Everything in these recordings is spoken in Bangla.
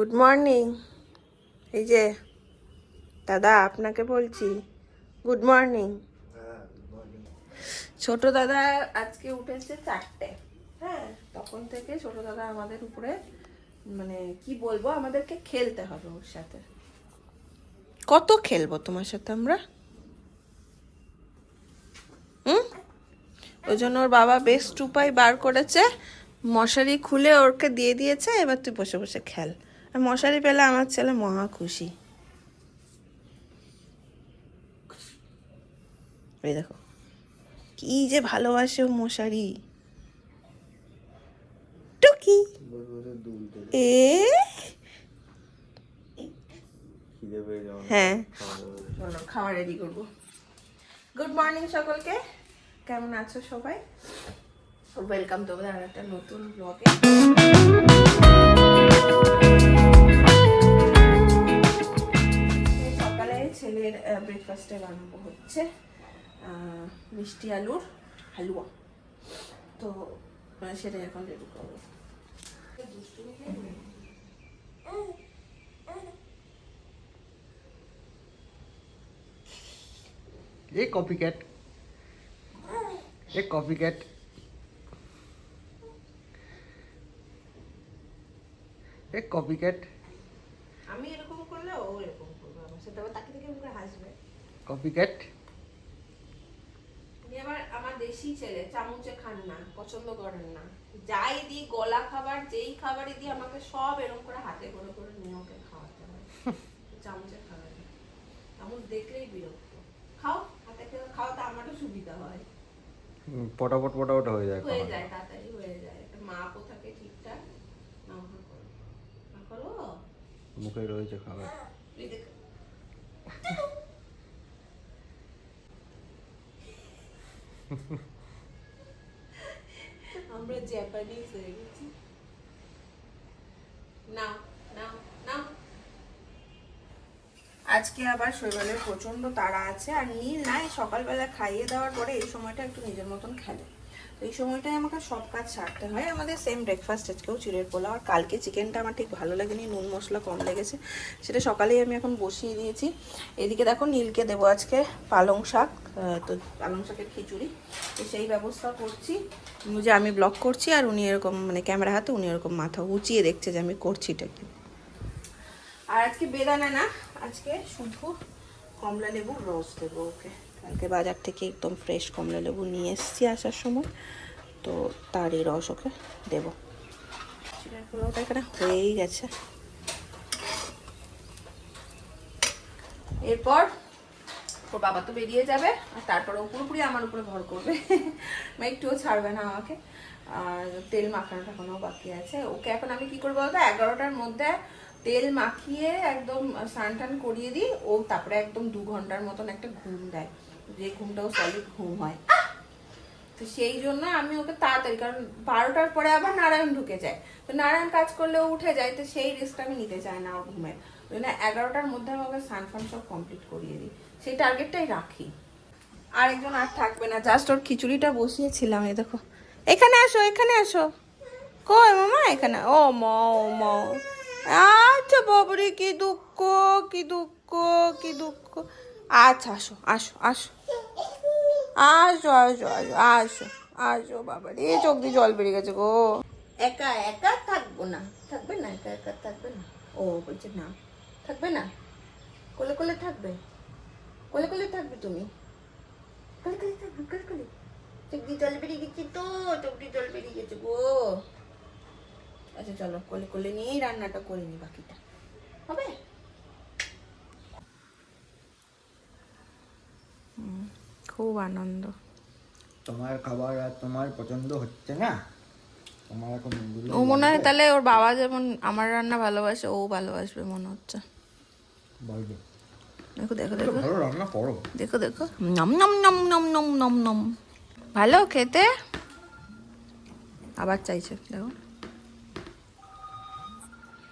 গুড মর্নিং এই যে, দাদা আপনাকে বলছি গুড মর্নিং ছোট দাদা আজকে উঠেছে চারটে হ্যাঁ? তখন থেকে ছোট দাদা আমাদের উপরে মানে কি বলব, আমাদেরকে খেলতে হবে ওর সাথে। কত খেলব তোমার সাথে আমরা? হুম? ওই জন্য ওর বাবা বেস্ট উপায় বার করেছে। মশারি খুলে ওরকে দিয়ে দিয়েছে, এবার তুই বসে বসে খেল। আর মশারি পেলে আমার ছেলে মহা খুশি। এই দেখো কি যে ভালোবাসে ও মশারি। টুকি। এ? হ্যাঁ। খাওয়া রেডি করব। গুড মর্নিং সকলকে। কেমন আছো সবাই? ওয়েলকাম তোমাদের আর একটা নতুন ব্লগে হচ্ছে আহ, মিষ্টি আলুর হালুয়া তো আহ, সেটাই এখন রেডি করবো ये कॉपी कैट ये कॉपी कैट ये कॉपी कैट আমি এরকম করলে ও এরকম করবে আমার সাথে আবার তাকে থেকে মুখে হাসবে कॉपी कैट আবার আমার দেশি ছেলে চামচে খান না পছন্দ করেন না। যাই দিই গলা খাবার যেই খাবারই দিই আমাকে সব এরকম করে হাতে করে করে নিয়ে ওকে খাওয়াতে হয়। চামচে খাবে না চামচ দেখলেই বিরক্ত। খাও হাতে করে খাও তা আমারও সুবিধা হয়। পটাপট পটাপট হয়ে যায় হয়ে যায় তাড়াতাড়ি হয়ে যায়। একটা মাপও থাকে ঠিকঠাক না করো। মুখে রয়েছে খাবার এই দেখ আমরা জাপানিজ হয়ে গেছি। নাও নাও নাও। আজকে আবার শৈবালের প্রচণ্ড তাড়া আছে আর নীল নাই, সকালবেলা খাইয়ে দেওয়ার পরে এই সময়টা একটু নিজের মতন খেলে। এই সময়টায় আমাকে সব কাজ সারতে হয়। আমাদের সেম ব্রেকফাস্ট আজকেও চিড়ের পোলাও। আর কালকে চিকেনটা আমার ঠিক ভালো লাগেনি, নুন মশলা কম লেগেছে। সেটা সকালেই আমি এখন বসিয়ে দিয়েছি। এদিকে দেখো নীলকে দেবো আজকে পালং শাক তো পালং শাকের খিচুড়ি। তো সেই ব্যবস্থা করছি। যে আমি ব্লগ করছি আর উনি এরকম মানে ক্যামেরা হাতে উনি এরকম মাথা উঁচিয়ে দেখছে যে আমি করছি এটা কি। আর আজকে বেদানা না, আজকে শুধু কমলা লেবু রস দেবো ওকে। কালকে বাজার থেকে একদম ফ্রেশ কমলা লেবু নিয়ে এসেছি আসার সময়। তো তারই রস ওকে দেবো। পোলাওটা এখানে হয়েই গেছে। এরপর ওর বাবা তো বেরিয়ে যাবে, আর তারপর ও পুরোপুরি আমার উপরে ভর করবে। মানে একটুও ছাড়বে না আমাকে। আর তেল মাখানো টাখানো বাকি আছে। ওকে এখন আমি কি করব বলতো? এগারোটার মধ্যে তেল মাখিয়ে একদম স্নান টান করিয়ে দিই। ও তারপরে একদম দু ঘণ্টার মতন একটা ঘুম দেয়। যে ঘুমটাও সলিড ঘুম হয়। তো সেই জন্য আমি ওকে তাড়াতাড়ি, কারণ বারোটার পরে আবার নারায়ণ ঢুকে যায়। তো নারায়ণ কাজ করলে উঠে যায়, তো সেই রিস্কটা আমি নিতে চাই না ওর ঘুমের। ওই জন্য এগারোটার মধ্যে আমি ওকে স্নান ফান সব কমপ্লিট করিয়ে দিই। সেই টার্গেটটাই রাখি। আরেকজন আর থাকবে না জাস্ট ওর খিচুড়িটা বসিয়েছিলাম, এই দেখো। এখানে আসো এখানে আসো। কই মামা? এখানে, ও মা ও মা। আচ্ছা বাবরে, কি দুঃখ কি দুঃখ কি দুঃখ। আচ্ছা আসো আসো আসো। আসো আসো আসো আসো আসো বাবা রে, চোখ দিয়ে জল বেরিয়ে গেছে গো। একা একা থাকব না, থাকবে না, একা একা থাকবে না। ও বলছে না, থাকবে না? কোলে কোলে থাকবে? কোলে কোলে থাকবে তুমি? কোলে কোলে থাকবে, কোলে কোলে? চোখ দিয়ে জল বেরিয়ে গেছে তো, চোখ দিয়ে জল বেরিয়ে গেছে গো। আচ্ছা চলো, কোলে কোলে নিয়েই রান্নাটা করে নি বাকিটা। হবে? খুব আনন্দ। তোমার খাবার আর তোমার পছন্দ হচ্ছে না? তোমার এখন ও মনে হয় তাহলে ওর বাবা যেমন আমার রান্না ভালোবাসে ও ভালোবাসবে মনে হচ্ছে। বলবে। দেখো দেখো দেখো। ভালো রান্না করো। দেখো দেখো। নম নম নম নম নম নম নম। ভালো খেতে? আবার চাইছে দেখো।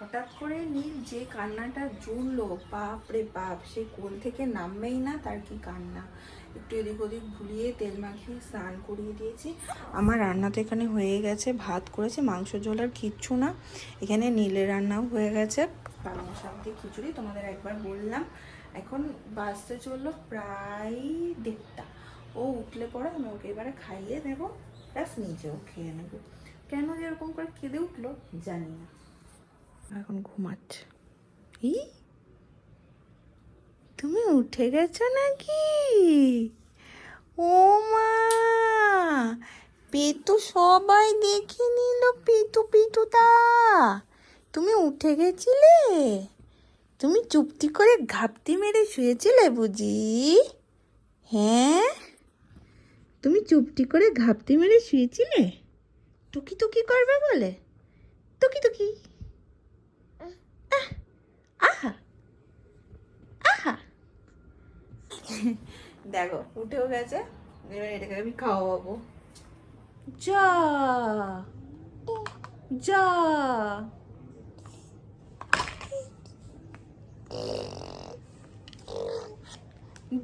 হঠাৎ করে নীল যে কান্নাটা জুড়লো বাপ রে বাপ সে কোল থেকে নামবেই না তার কি কান্না? একটু এদিক ওদিক ভুলিয়ে তেল মাখিয়ে স্নান করিয়ে দিয়েছি। আমার রান্না তো এখানে হয়ে গেছে, ভাত করেছে, মাংস ঝোল আর কিচ্ছু না। এখানে নীলের রান্নাও হয়ে গেছে। পালং শাক দিয়ে খিচুড়ি, তোমাদের একবার বললাম। এখন বাজতে চলল প্রায় দেড়টা। ও উঠলে পরে আমি ওকে এবারে খাইয়ে দেবো প্লাস নিজেও খেয়ে নেব। কেন যে এরকম করে কেঁদে উঠল জানি না। এখন ঘুমাচ্ছে। ই! তুমি উঠে গেছো নাকি? ও মা! পেতু সবাই দেখে নিল পেতু, পেতুদা। তুমি উঠে গেছিলে? তুমি চুপটি করে ঘাপটি মেরে শুয়েছিলে বুঝি? হ্যাঁ? তুমি চুপটি করে ঘাপটি মেরে শুয়েছিলে? টুকি টুকি করবে বলে? টুকি টুকি আহা! দেখো, উঠেও গেছে, এবার এটাকে আমি খাওয়াবো। যা। যা।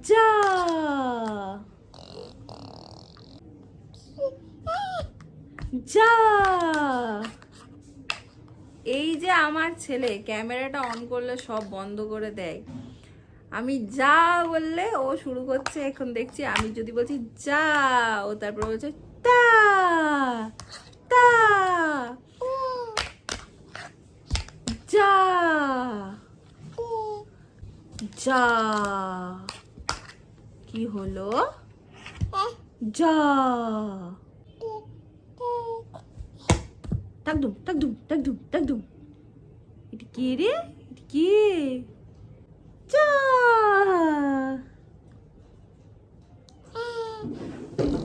যা। যা। এই যে আমার ছেলে, ক্যামেরাটা অন করলে সব বন্ধ করে দেয়। আমি যা বললে ও শুরু করছে, এখন দেখছি আমি যদি বলছি যা, ও তারপর বলছে তা তা, যা যা। কি হলো? যা। টাকদুম রে? কে? যা।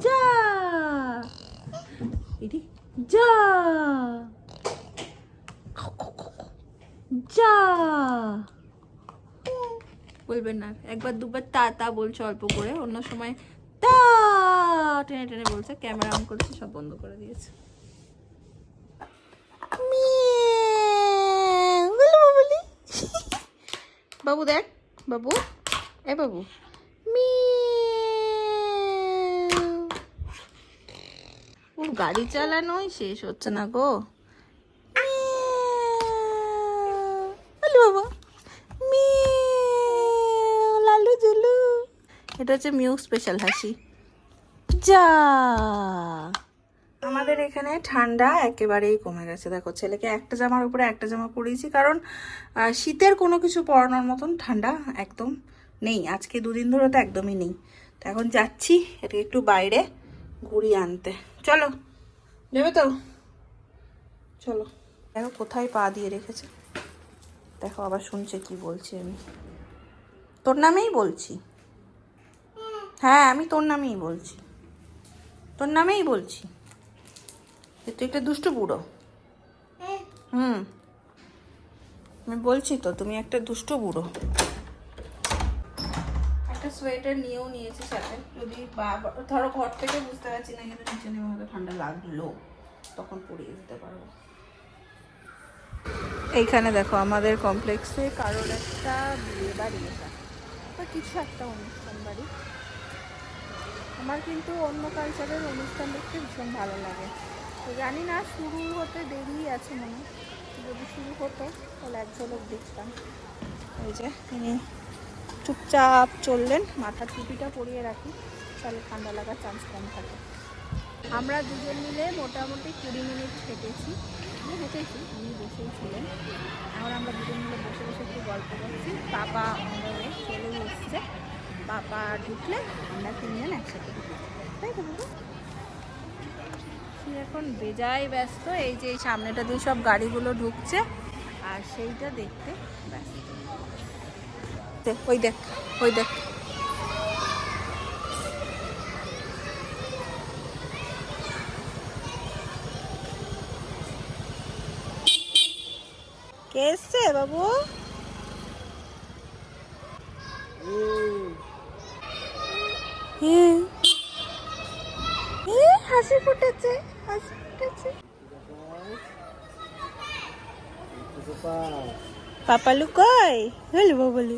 যা যা যা বলবেন না। একবার দুবার তা তা বলছে অল্প করে, অন্য সময় তা টেনে টেনে বলছে, ক্যামেরা অন করেছে, সব বন্ধ করে দিয়েছে। বাবু দেখ, বাবু। এ বাবু। ও গাড়ি চালানোই শেষ হচ্ছে না গো। বাবা। লালু জুলু। এটা হচ্ছে মিউ স্পেশাল হাসি। যা। আমাদের এখানে ঠান্ডা একেবারেই কমে গেছে। দেখো ছেলেকে একটা জামার উপরে একটা জামা পরিয়েছি কারণ শীতের কোনো কিছু পরানোর মতন ঠান্ডা একদম নেই, আজকে দুদিন ধরে তো একদমই নেই। তো এখন যাচ্ছি এটা একটু বাইরে ঘুরিয়ে আনতে। চলো। যাবে তো? চলো। দেখো কোথায় পা দিয়ে রেখেছে। দেখো আবার শুনছে কি বলছি আমি তোর নামেই বলছি? হ্যাঁ আমি তোর নামেই বলছি। তোর নামেই বলছি? তুই একটা দুষ্টু বুড়ো। হুম। আমি বলছি তো, তুমি একটা দুষ্টু বুড়ো। সোয়েটার নিয়েও নিয়েছি সাথে যদি ধরো ঘর থেকে বুঝতে পারছি না কিন্তু নিচে নেমে হয়তো ঠান্ডা লাগল। তখন পরিয়ে দিতে পারব। এইখানে দেখো আমাদের কমপ্লেক্সে কারোর একটা বিয়ে বাড়ি এটা, বা কিছু একটা অনুষ্ঠান বাড়ি। আমার কিন্তু অন্য কালচারের অনুষ্ঠান দেখতে ভীষণ ভালো লাগে। তো জানি না, শুরু হতে দেরি আছে মনে যদি শুরু হতো, তাহলে এক ঝলক দেখতাম। এই যে চুপচাপ চললেন, মাথার টুপিটা পরিয়ে রাখি তাহলে ঠান্ডা লাগার চান্স কম থাকে। আমরা দুজন মিলে মোটামুটি কুড়ি মিনিট হেঁটেছি। হেঁটেছি, উনি বসেই ছিলেন। এখন আমরা দুজন মিলে বসে বসে একটু গল্প করছি। পাপা আমাদের চলেই এসছে। পাপা ঢুকলে আমরা তিনজন একসাথে। তাই তো এখন বেজায় ব্যস্ত, এই যে এই সামনেটা দিয়ে সব গাড়িগুলো ঢুকছে, আর সেইটা দেখতে ব্যস্ত। দেখ, ওই দেখ ওই দেখ। বাবু? এ, হাসি ফুটেছে হাসি ফুটেছে। পাপালু কই? হলো বাবলু।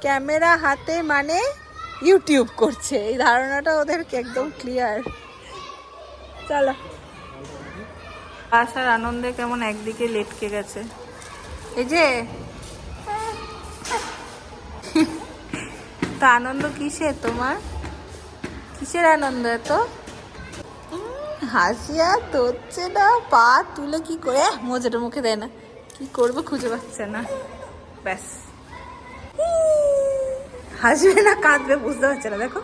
ক্যামেরা হাতে মানে ইউটিউব করছে। এই ধারণাটা ওদেরকে একদম ক্লিয়ার চলো। আসার আনন্দে কেমন একদিকে লেটকে গেছে। এই যে। তা আনন্দ কিসের তোমার? কিসের আনন্দ এত? হাসিয়া তো হচ্ছে না পা তুলে কি করে? মোজাটা মুখে দেয় না। কি করব খুঁজে পাচ্ছে না। ব্যাস। হাসবে না কাঁদবে বুঝতে পারছে না। দেখো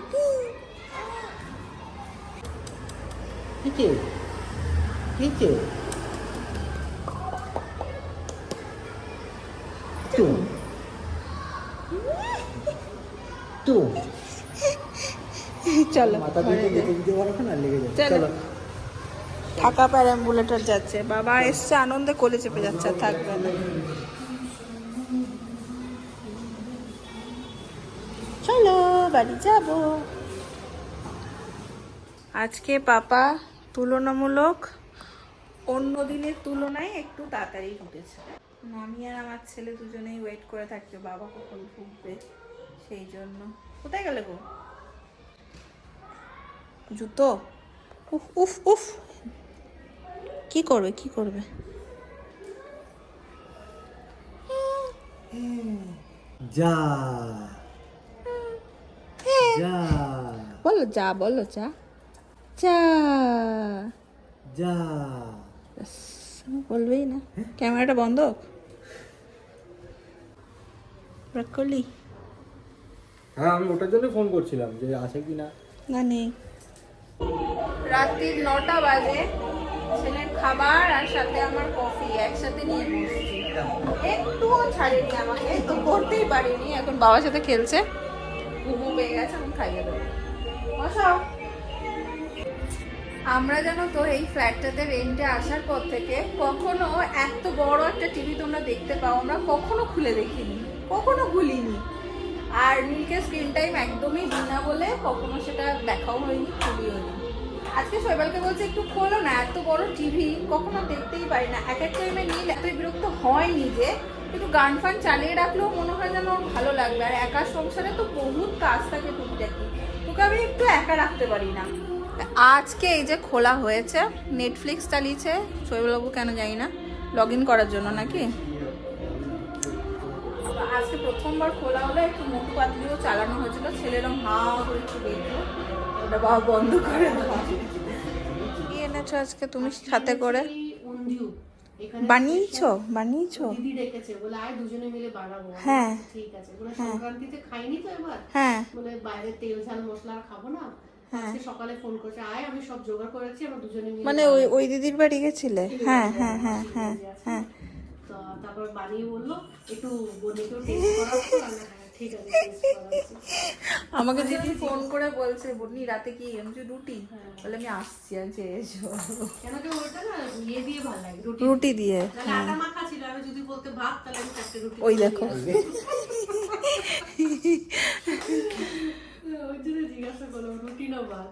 চলো চলো। প্যারাম্বুলেটার যাচ্ছে। বাবা এসছে আনন্দে কোলে চেপে যাচ্ছে আর থাকবে না। বাড়ি যাব। আজকে পাপা তুলনামূলক অন্য দিনের তুলনায় একটু তাড়াতাড়ি ঢুকেছে আমি আর আমার ছেলে দুজনেই ওয়েট করে থাকবে, বাবা কখন ঢুকবে সেই জন্য। কোথায় গেলে গো? জুতো? উফ উফ উফ। কি করবে কি করবে? যা। যা। বলো যা বলো যা। যা। যা। ব্যাস, বলবেই না। ক্যামেরাটা বন্ধ। রাগ করলি? হ্যাঁ আমি ওটার জন্য ফোন করছিলাম যে আসে কি না। না নেই। রাত্রির নটা বাজে ছেলের খাবার আর সাথে আমার কফি একসাথে নিয়ে বসছি। একটুও ছাড়েনি আমাকে তো করতেই পারিনি। এখন বাবার সাথে খেলছে। পেয়ে গেছে খাইয়ে দেবো। বসাও। আমরা জানো তো এই ফ্ল্যাটটাতে রেন্টে আসার পর থেকে কখনো এত বড় একটা টিভি তোমরা দেখতে পাও আমরা কখনো খুলে দেখিনি, কখনো খুলিনি আর নীলকে স্ক্রিন টাইম একদমই দিই বলে কখনো সেটা দেখাও হয়নি, খুলিও নি। আজকে শৈবালকে বলছে, একটু খোলো না, এত বড় টিভি কখনো দেখতেই পারি না। এক এক টাইমে নীল এত বিরক্ত হয় নিজে একটু গান ফান চালিয়ে রাখলেও মনে হয় যেন ওর ভালো লাগবে। আর একা সংসারে তো বহুত কাজ থাকে টুকিটাকি। তোকে আমি একটু একা রাখতে পারি না। আজকে এই যে খোলা হয়েছে নেটফ্লিক্স চালিয়েছে শৈবালবাবু কেন জানি না লগ ইন করার জন্য নাকি? আজকে প্রথমবার খোলা হলো একটু মোটু পাতলিও চালানো হয়েছিল ছেলেরও হা করে একটু দেখল। ওটা বাবা বন্ধ করে কি এনেছো আজকে তুমি সাথে করে? বানিয়েছো? বানিয়েছো? দিদি ডেকেছে বলে আয় দুজনে মিলে বানাবো। হ্যাঁ। ঠিক আছে বলে সংক্রান্তিতে খাইনি তো এবার। হ্যাঁ। বলে বাইরে তেল ঝাল মশলা আর খাব না। হ্যাঁ। সকালে ফোন করেছে আয় আমি সব জোগাড় করেছি আমরা দুজনে মিলে মানে ওই ওই দিদির বাড়ি গেছিলে? হ্যাঁ হ্যাঁ হ্যাঁ হ্যাঁ হ্যাঁ। তো তারপর বানিয়ে বলল একটু বনিকেও টেস্ট করাচ্ছো আমি হ্যাঁ আমাকে দিদি ফোন করে বলছে বন্নি রাতে কি আমি বলছি, রুটি? বলে আমি আসছি আছে এসো। কেন কি ওটা না ইয়ে দিয়ে ভালো লাগে রুটি রুটি দিয়ে। আটা মাখা ছিল আমি যদি বলতে ভাত তাহলে আমি চারটে রুটি ওই দেখো। ওই জন্য জিজ্ঞাসা করলাম রুটি না ভাত?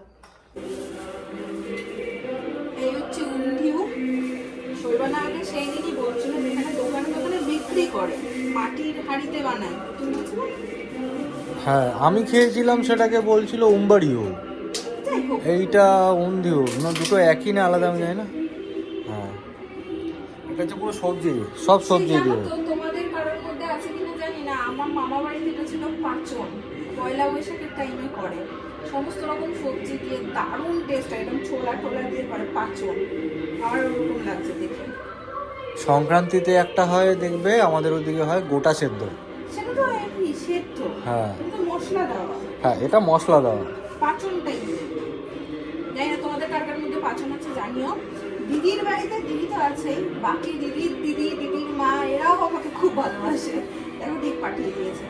বিক্রি করে মাটির হাঁড়িতে বানায়? হ্যাঁ আমি খেয়েছিলাম সেটাকে বলছিল হোক। এইটা উন্দিও না দুটো একই না আলাদা আমি জানি না। হ্যাঁ। এটা হচ্ছে পুরো সবজি সব সবজি দিয়ে। তোমাদের কারোর মধ্যে আছে কিনা জানি না আমার মামা বাড়িতে এটা ছিল পাচন। পয়লা বৈশাখের টাইমে করে। সমস্ত রকম সবজি দিয়ে দারুণ টেস্ট হয় একদম ছোলা টোলা দিয়ে করে পাচন। আমার ওরকম লাগছে দেখে। সংক্রান্তিতে একটা হয় দেখবে আমাদের ওদিকে হয় গোটা সেদ্ধ। হ্যাঁ হ্যাঁ। এটা মশলা দেওয়া। পাচনটাই না তোমাদের কার কার মধ্যে পাচন আছে জানিও। দিদির বাড়িতে দিদি তো আছেই বাকি দিদির দিদি দিদির মা এরাও আমাকে খুব ভালোবাসে। ঠিক পাঠিয়ে দিয়েছে।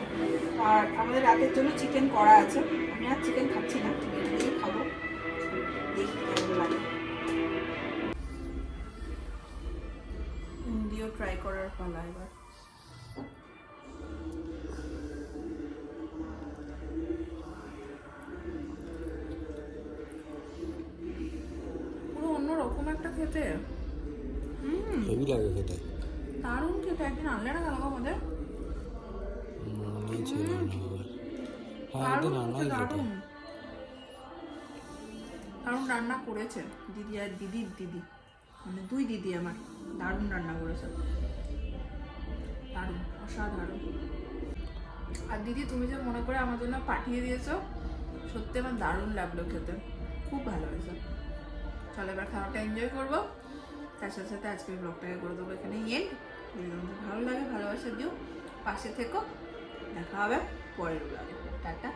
আর আমাদের রাতের জন্য চিকেন করা আছে। আমি আর চিকেন খাচ্ছি না। পালা এবার। পুরো অন্যরকম একটা খেতে। হেভি লাগে খেতে। দারুণ খেতে একদিন আনলে না কেন আমাদের? হ্যাঁ দারুণ। দারুণ রান্না করেছে। দিদি আর দিদির দিদি। মানে দুই দিদি আমার। দারুণ রান্না করেছে। দারুণ, অসাধারণ। আর দিদি, তুমি যে মনে করে আমার জন্য পাঠিয়ে দিয়েছ, সত্যি আমার দারুণ লাগল খেতে। খুব ভালো হয়েছে। চলো এবার খাওয়াটা এনজয় করব। তার সাথে সাথে আজকের ব্লগটাকে করে দেবো এখানে এন্ড যদি তোমাদের ভালো লাগে, ভালোবাসা দিও। পাশে থেকো। দেখা হবে পরের ব্লগে টাটা।